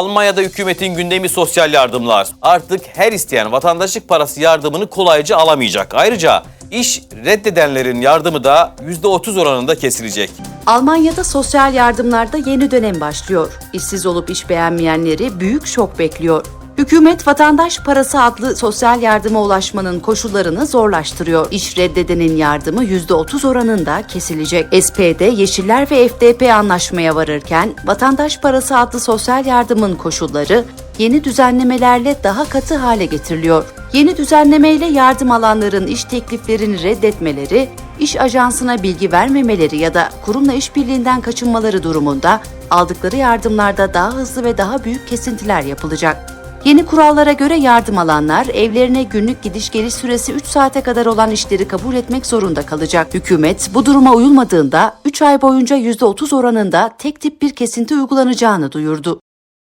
Almanya'da hükümetin gündemi sosyal yardımlar. Artık her isteyen vatandaşlık parası yardımını kolayca alamayacak. Ayrıca iş reddedenlerin yardımı da %30 oranında kesilecek. Almanya'da sosyal yardımlarda yeni dönem başlıyor. İşsiz olup iş beğenmeyenleri büyük şok bekliyor. Hükümet vatandaş parası adlı sosyal yardıma ulaşmanın koşullarını zorlaştırıyor. İş reddedenin yardımı %30 oranında kesilecek. SPD, Yeşiller ve FDP anlaşmaya varırken vatandaş parası adlı sosyal yardımın koşulları yeni düzenlemelerle daha katı hale getiriliyor. Yeni düzenlemeyle yardım alanların iş tekliflerini reddetmeleri, iş ajansına bilgi vermemeleri ya da kurumla işbirliğinden kaçınmaları durumunda aldıkları yardımlarda daha hızlı ve daha büyük kesintiler yapılacak. Yeni kurallara göre yardım alanlar evlerine günlük gidiş geliş süresi 3 saate kadar olan işleri kabul etmek zorunda kalacak. Hükümet bu duruma uyulmadığında 3 ay boyunca %30 oranında tek tip bir kesinti uygulanacağını duyurdu.